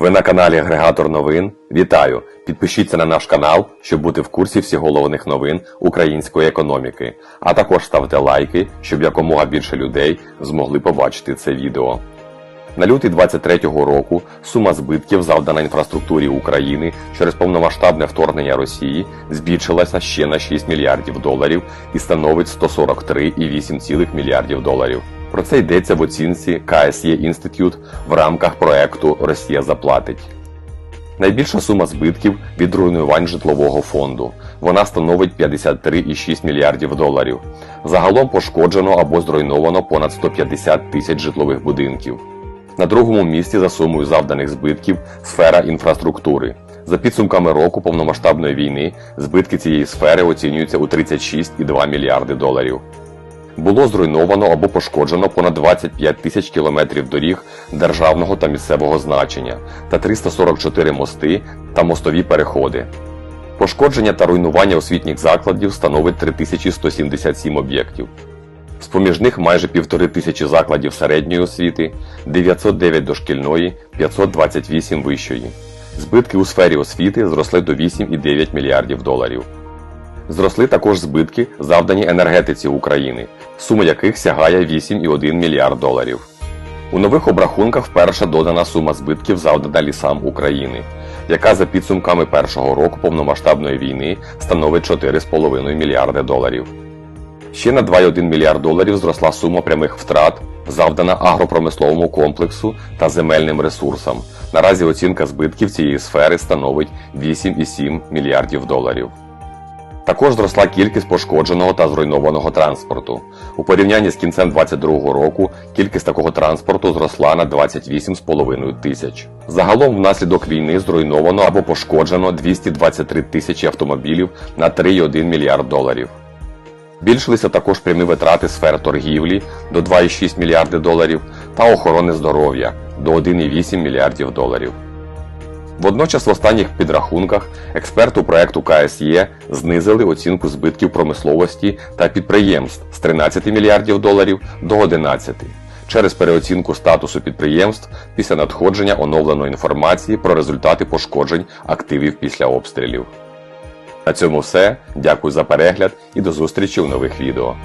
Ви на каналі Агрегатор новин. Вітаю! Підпишіться на наш канал, щоб бути в курсі всіх головних новин української економіки. А також ставте лайки, щоб якомога більше людей змогли побачити це відео. На лютий 23-го року сума збитків, завдана інфраструктурі України через повномасштабне вторгнення Росії, збільшилася ще на 6 мільярдів доларів і становить 143,8 мільярдів доларів. Про це йдеться в оцінці KSE Institute в рамках проекту Росія заплатить. Найбільша сума збитків від руйнувань житлового фонду. Вона становить 53,6 мільярдів доларів. Загалом пошкоджено або зруйновано понад 150 тисяч житлових будинків. На другому місці за сумою завданих збитків сфера інфраструктури. За підсумками року повномасштабної війни збитки цієї сфери оцінюються у 36,2 мільярди доларів. Було зруйновано або пошкоджено понад 25 тисяч кілометрів доріг державного та місцевого значення та 344 мости та мостові переходи. Пошкодження та руйнування освітніх закладів становить 3177 об'єктів. З-поміж них майже півтори тисячі закладів середньої освіти, 909 дошкільної, 528 вищої. Збитки у сфері освіти зросли до 8,9 мільярдів доларів. Зросли також збитки, завдані енергетиці України, сума яких сягає 8,1 мільярд доларів. У нових обрахунках вперше додана сума збитків завдана лісам України, яка за підсумками першого року повномасштабної війни становить 4,5 мільярди доларів. Ще на 2,1 мільярд доларів зросла сума прямих втрат, завдана агропромисловому комплексу та земельним ресурсам. Наразі оцінка збитків цієї сфери становить 8,7 мільярдів доларів. Також зросла кількість пошкодженого та зруйнованого транспорту. У порівнянні з кінцем 2022 року кількість такого транспорту зросла на 28,5 тисяч. Загалом внаслідок війни зруйновано або пошкоджено 223 тисячі автомобілів на 3,1 мільярд доларів. Збільшилися також прямі витрати сфер торгівлі до 2,6 мільярди доларів та охорони здоров'я до 1,8 мільярдів доларів. Водночас в останніх підрахунках експерти проекту КСЄ знизили оцінку збитків промисловості та підприємств з 13 мільярдів доларів до 11 через переоцінку статусу підприємств після надходження оновленої інформації про результати пошкоджень активів після обстрілів. На цьому все. Дякую за перегляд і до зустрічі у нових відео.